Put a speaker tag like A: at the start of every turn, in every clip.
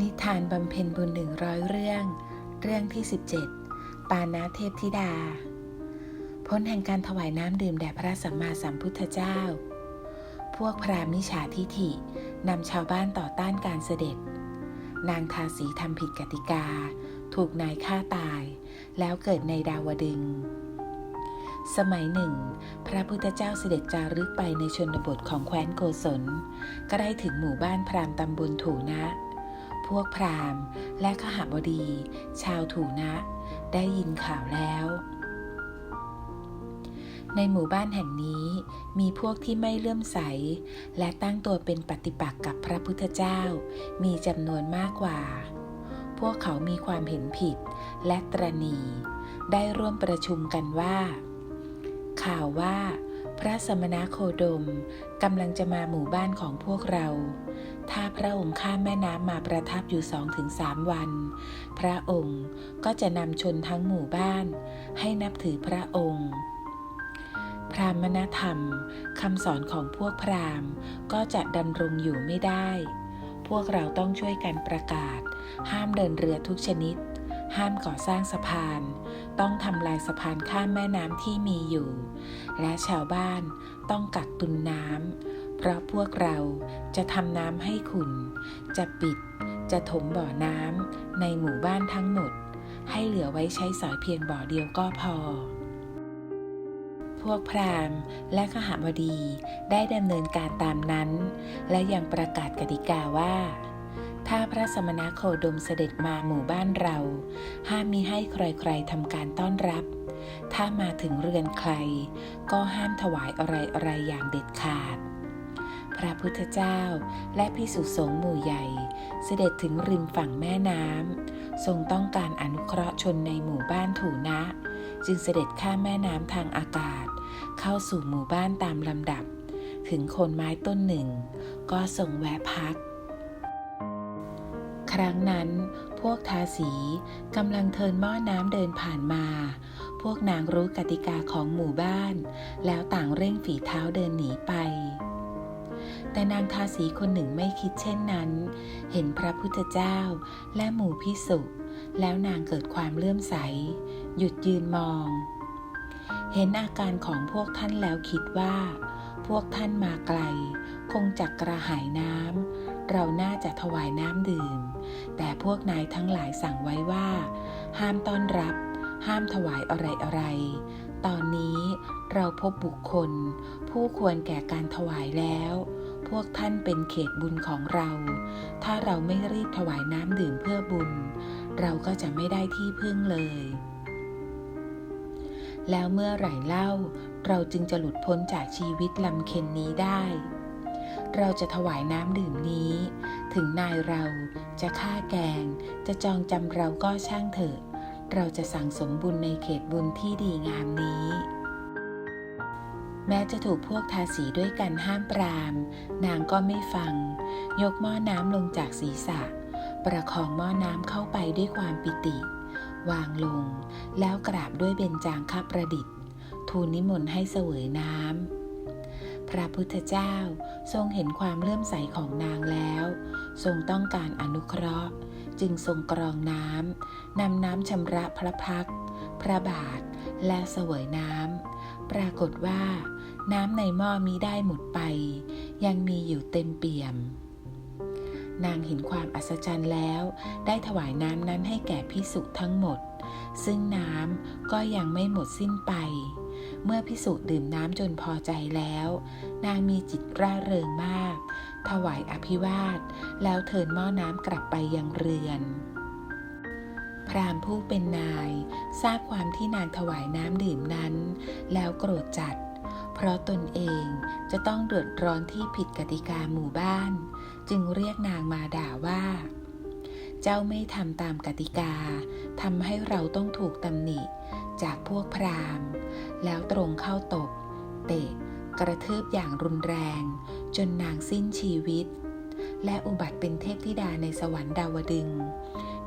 A: นิทานบำเพ็ญบุญหนึ่งร้อยเรื่อง เรื่องที่ 17 ปานาเทพธิดา พ้นแห่งการถวายน้ำดื่มแด่พระสัมมาสัมพุทธเจ้า พวกพราหมณ์มิจฉาทิฐินำชาวบ้านต่อต้านการเสด็จ นางทาสีทำผิดกติกา ถูกนายฆ่าตาย แล้วเกิดในดาวดึง สมัยหนึ่ง พระพุทธเจ้าเสด็จจารึกไปในชนบทของแคว้นโกศล ก็ได้ถึงหมู่บ้านพราหมณ์ตำบลถูนะ วกพราหมณ์ และขหบดี ชาวถูนะ ได้ยินข่าวแล้ว ในหมู่บ้านแห่งนี้มีพวกที่ไม่เลื่อมใส และตั้งตัวเป็นปฏิปักษ์กับพระพุทธเจ้า มีจำนวนมากกว่า พวกเขามีความเห็นผิดและตรณี ได้ร่วมประชุมกันว่า ข่าวว่าพระสมณโคดมกำลังจะมาหมู่บ้านของพวกเรา ถ้าพระองค์ข้ามแม่น้ำมาประทับอยู่สองถึงสามวัน พระองค์ก็จะนำชนทั้งหมู่บ้าน ให้นับถือพระองค์พราหมณธรรมคำสอนของพวกพราหมณ์ก็จะดำรงอยู่ไม่ได้ พวกเราต้องช่วยกันประกาศ ห้ามเดินเรือทุกชนิด ห้ามก่อสร้างสะพาน ต้องทำลายสะพานข้ามแม่น้ำที่มีอยู่ และชาวบ้านต้องกักตุนน้ำ เพราะพวกเราจะทำน้ำให้ขุนจะปิด จะถมบ่อน้ำในหมู่บ้านทั้งหมด ให้เหลือไว้ใช้สอยเพียงบ่อเดียวก็พอ พวกพราหมณ์และขหบดีได้ดำเนินการตามนั้น และยังประกาศกติกาว่า ถ้าพระสมณโคดมเสด็จมาหมู่บ้านเรา ห้ามมีให้ใครๆทำการต้อนรับถ้ามาถึงเรือนใคร ก็ห้ามถวายอะไรๆอย่างเด็ดขาด ระพุทธเจ้า และพิสุสงฆ์หมู่ใหญ่ เสด็จถึงริมฝั่งแม่น้ำทรงต้องการอนุเคราะห์ชนในหมู่บ้านถูนะ จึงเสด็จข้ามแม่น้ำทางอากาศ เข้าสู่หมู่บ้านตามลำดับ ถึงโคนไม้ต้นหนึ่ง ก็ทรงแวะพัก ครั้งนั้นพวกทาสีกำลังเทินหม้อน้ำเดินผ่านมา พวกนางรู้กติกาของหมู่บ้าน แล้วต่างเร่งฝีเท้าเดินหนีไป แต่นางทาสีคนหนึ่งไม่คิดเช่นนั้น เห็นพระพุทธเจ้าและหมู่พิสุแล้วนางเกิดความเลื่อมใส หยุดยืนมอง เห็นอาการของพวกท่านแล้วคิดว่า พวกท่านมาไกล คงจักกระหายน้ำเราน่าจะถวายน้ำดื่ม แต่พวกนายทั้งหลายสั่งไว้ว่า ห้ามต้อนรับ ห้ามถวายอะไรอะไรตอนนี้เราพบบุคคล ผู้ควรแก่การถวายแล้ว วกท่านเป็นเขตบุญของเรา ถ้าเราไม่รีบถวายน้ำดื่มเพื่อบุญ เราก็จะไม่ได้ที่พึ่งเลย แล้วเมื่อไหร่เล่า เราจึงจะหลุดพ้นจากชีวิตลำเค็นนี้ได้ เราจะถวายน้ำดื่มนี้ ถึงนายเราจะฆ่าแกง จะจองจำเราก็ช่างเถอะ เราจะสั่งสมบุญในเขตบุญที่ดีงามนี้ แม้จะถูกพวกทาสีด้วยกันห้ามปราม นางก็ไม่ฟัง ยกหม้อน้ำลงจากศีรษะ ประคองหม้อน้ำเข้าไปด้วยความปิติ วางลง แล้วกราบด้วยเบญจางคประดิษฐ์ ทูลนิมนต์ให้เสวยน้ำ พระพุทธเจ้าทรงเห็นความเลื่อมใสของนางแล้ว ทรงต้องการอนุเคราะห์ จึงทรงกรองน้ำนำน้ำชำระพระพัก พระบาทและเสวยน้ำ ปรากฏว่า น้ำในหม้อมิได้หมดไป ยังมีอยู่เต็มเปี่ยม นางเห็นความอัศจรรย์แล้ว ได้ถวายน้ำนั้นให้แก่พิสุทั้งหมด ซึ่งน้ำก็ยังไม่หมดสิ้นไป เมื่อพิสุดื่มน้ำจนพอใจแล้ว นางมีจิตร่าเริงมาก ถวายอภิวาท แล้วเทินหม้อน้ำกลับไปยังเรือน พราหมณ์ผู้เป็นนาย ทราบความที่นางถวายน้ำดื่มนั้น แล้วโกรธจัด เพราะตนเองจะต้องเดือดร้อนที่ผิดกติกาหมู่บ้าน จึงเรียกนางมาด่าว่า เจ้าไม่ทำตามกติกาทำให้เราต้องถูกตำหนิจากพวกพราหมณ์ แล้วตรงเข้าตบเตะ กระทืบอย่างรุนแรง จนนางสิ้นชีวิต และอุบัติเป็นเทพธิดาในสวรรค์ดาวดึง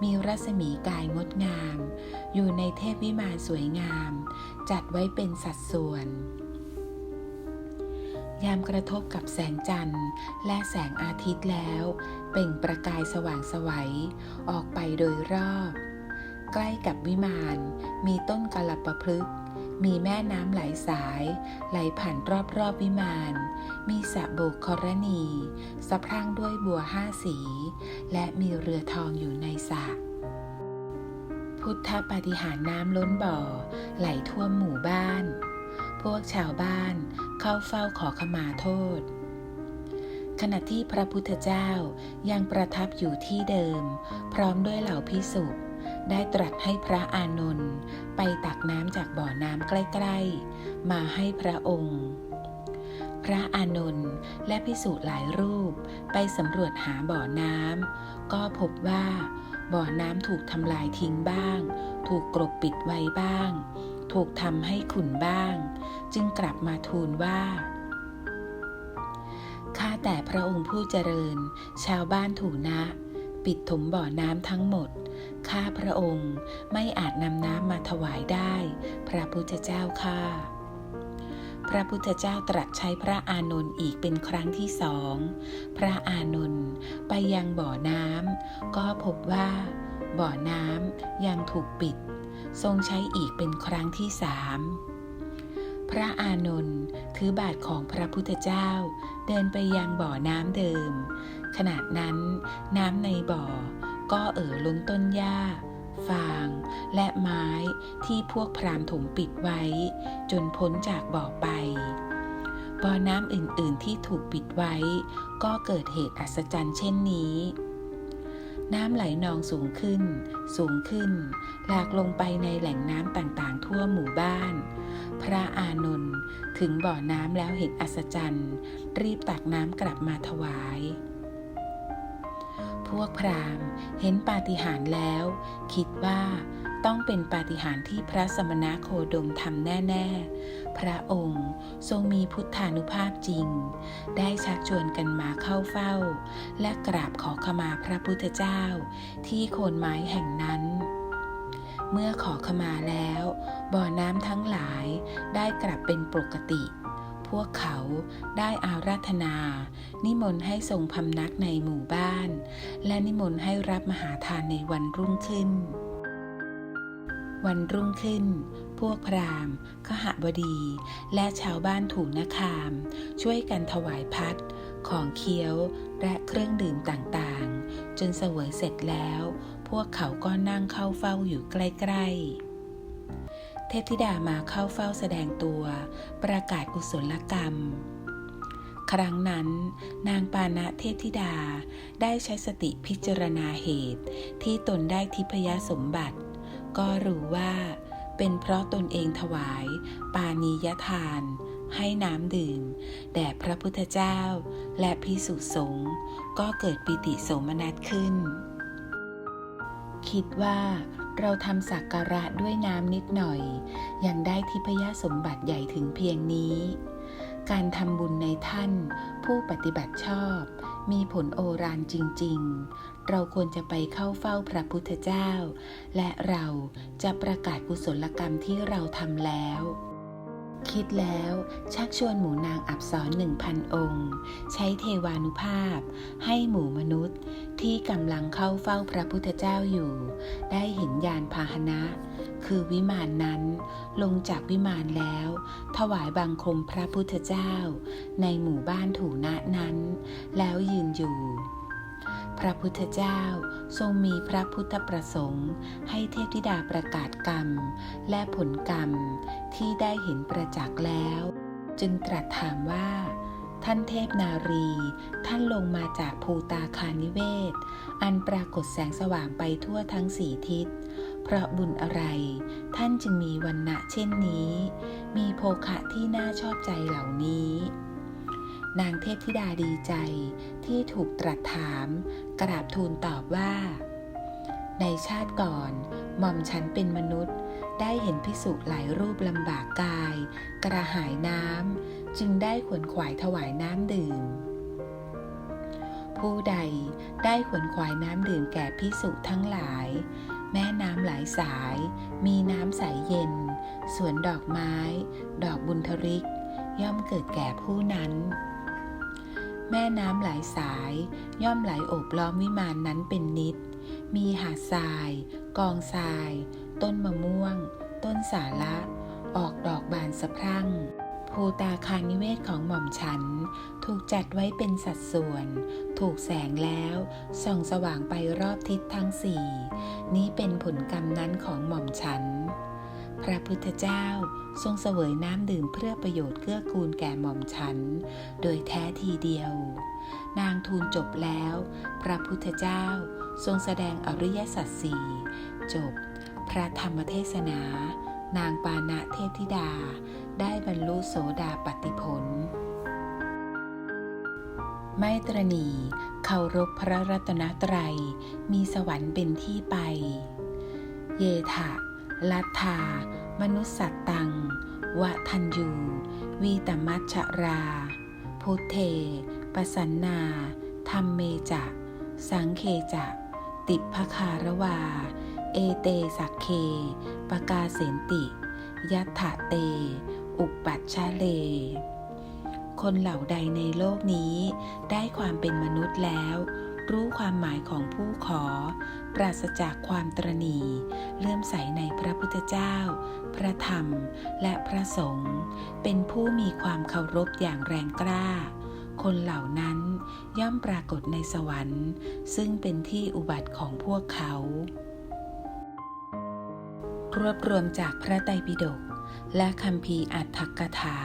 A: มีรัศมีกายงดงาม อยู่ในเทพวิมานสวยงาม จัดไว้เป็นสัดส่วน ยามกระทบกับแสงจันทร์ และแสงอาทิตย์แล้ว เป่งประกายสว่างไสวัย ออกไปโดยรอบ ใกล้กับวิมานมีต้นกาลปะพฤกษ์ มีแม่น้ำไหลสาย ไหลผ่านรอบรอบวิมาน มีสระโบกครณี สะพรั่งด้วยบัวห้าสี และมีเรือทองอยู่ในสระพุทธปฏิหารน้ำล้นบ่อ ไหลท่วมหมู่บ้าน พวกชาวบ้านเข้าเฝ้าขอขมาโทษ ขณะที่พระพุทธเจ้ายังประทับอยู่ที่เดิม พร้อมด้วยเหล่าพิสุ ได้ตรัสให้พระอานนท์ไปตักน้ำจากบ่อน้ำใกล้ ๆ มาให้พระองค์ พระอานนท์และพิสุหลายรูปไปสำรวจหาบ่อน้ำก็พบว่าบ่อน้ำถูกทำลายทิ้งบ้าง ถูกกลบปิดไว้บ้าง ถูกทำให้ขุ่นบ้าง จึงกลับมาทูลว่าข้าแต่พระองค์ผู้เจริญ ชาวบ้านถูนะ ปิดถมบ่อน้ำทั้งหมด ข้าพระองค์ไม่อาจนำน้ำมาถวายได้ พระพุทธเจ้าข้าพระพุทธเจ้าตรัสใช้พระอานนท์อีกเป็นครั้งที่สอง พระอานนท์ไปยังบ่อน้ำก็พบว่า บ่อน้ำยังถูกปิด ทรงใช้อีกเป็นครั้งที่สามพระอานนท์ถือบาทของพระพุทธเจ้า เดินไปยังบ่อน้ำเดิม ขณะนั้นน้ำในบ่อ ก็เอ่อล้นต้นหญ้า ฟาง และไม้ที่พวกพรามถมปิดไว้ จนพ้นจากบ่อไปบ่อน้ำอื่นๆที่ถูกปิดไว้ ก็เกิดเหตุอัศจรรย์เช่นนี้ น้ำไหลนองสูงขึ้น สูงขึ้น หลากลงไปในแหล่งน้ำต่างๆ ทั่วหมู่บ้าน พระอานนท์ถึงบ่อน้ำแล้วเห็นอัศจรรย์ รีบตักน้ำกลับมาถวาย วกพราหมณ์ เห็นปาฏิหาริย์แล้ว คิดว่าต้องเป็นปาฏิหาริย์ที่พระสมณโคดมทำแน่ ๆ พระองค์ทรงมีพุทธานุภาพจริง ได้ชักชวนกันมาเข้าเฝ้า และกราบขอขมาพระพุทธเจ้า ที่โคนไม้แห่งนั้น เมื่อขอขมาแล้ว บ่อน้ำทั้งหลายได้กลับเป็นปกติ พวกเขาได้อาราธนา นิมนต์ให้ทรงพำนักในหมู่บ้าน และนิมนต์ให้รับมหาทานในวันรุ่งขึ้น วันรุ่งขึ้น พวกพราหมณ์ขหบดี และชาวบ้านถูนคาม ช่วยกันถวายพัดของเคี้ยวและเครื่องดื่มต่างๆ จนเสวยเสร็จแล้ว พวกเขาก็นั่งเข้าเฝ้าอยู่ใกล้ ๆ เทพธิดามาเข้าเฝ้าแสดงตัว ประกาศกุศลกรรม ครั้งนั้น นางปานะเทพธิดาได้ใช้สติพิจารณาเหตุ ที่ตนได้ทิพยสมบัติ ก็รู้ว่า เป็นเพราะตนเองถวาย ปานียทาน ให้น้ำดื่ม แด่พระพุทธเจ้า และพิสุสงฆ์ก็เกิดปิติโสมนัสขึ้น คิดว่า เราทำสักการะด้วยน้ำนิดหน่อย ยังได้ทิพยสมบัติใหญ่ถึงเพียงนี้ การทำบุญในท่าน ผู้ปฏิบัติชอบ มีผลโอรานจริง ๆ เราควรจะไปเข้าเฝ้าพระพุทธเจ้า และเราจะประกาศกุศลกรรมที่เราทำแล้ว คิดแล้วชักชวนหมู่นางอับสรหนึ่งพันองค์ ใช้เทวานุภาพ ให้หมู่มนุษย์ที่กำลังเข้าเฝ้าพระพุทธเจ้าอยู่ ได้เห็นยานพาหนะ คือวิมานนั้นลงจากวิมานแล้ว ถวายบังคมพระพุทธเจ้า ในหมู่บ้านถูณะนั้น แล้วยืนอยู่ พระพุทธเจ้าทรงมีพระพุทธประสงค์ ให้เทพธิดาประกาศกรรม และผลกรรมที่ได้เห็นประจักษ์แล้ว จึงตรัสถามว่า ท่านเทพนารี ท่านลงมาจากภูตาคานิเวศ อันปรากฏแสงสว่างไปทั่วทั้งสี่ทิศ เพราะบุญอะไร ท่านจึงมีวันณะเช่นนี้ มีโภคะที่น่าชอบใจเหล่านี้ นางเทพธิดาดีใจที่ถูกตรัสถาม กราบทูลตอบว่า ในชาติก่อนหม่อมฉันเป็นมนุษย์ ได้เห็นพิสุหลายรูปลำบากกาย กระหายน้ำจึงได้ขวนขวายถวายน้ำดื่ม ผู้ใดได้ขวนขวายน้ำดื่มแก่พิสุทั้งหลาย แม่น้ำหลายสาย มีน้ำใสเย็นสวนดอกไม้ ดอกบุญทริก ย่อมเกิดแก่ผู้นั้น แม่น้ำหลายสาย ย่อมไหลโอบล้อมวิมานนั้นเป็นนิด มีหาดทราย กองทราย ต้นมะม่วง ต้นสาละออกดอกบานสะพรั่ง ภูตาคารนิเวศของหม่อมฉัน ถูกจัดไว้เป็นสัดส่วน ถูกแสงแล้ว ส่องสว่างไปรอบทิศทั้งสี่ นี้เป็นผลกรรมนั้นของหม่อมฉัน พระพุทธเจ้าทรงเสวยน้ำดื่มเพื่อประโยชน์เกื้อกูลแก่หม่อมฉัน โดยแท้ทีเดียว นางทูลจบแล้ว พระพุทธเจ้าทรงแสดงอริยสัจสี่จบ พระธรรมเทศนา นางปานะเทพธิดา ได้บรรลุโสดาปติผล ไมตรณีเคารพพระรัตนตรัย มีสวรรค์เป็นที่ไป เยถะ ลัทธามนุสสัตตัง วะทันยู วีตมัชชรา พุทเท ปสันนา ธรรมเมจะ สังเคจะ ติพคารวา เอเตสักเค ปกาเสนติ ยัตถะเต อุปปัชชะเล คนเหล่าใดในโลกนี้ได้ความเป็นมนุษย์แล้ว รู้ความหมายของผู้ขอ ปราศจากความตรณีเลื่อมใสในพระพุทธเจ้า พระธรรม และพระสงฆ์ เป็นผู้มีความเคารพอย่างแรงกล้า คนเหล่านั้นย่อมปรากฏในสวรรค์ ซึ่งเป็นที่อุบัติของพวกเขา รวบรวมจากพระไตรปิฎกและคำพีอัตถกถา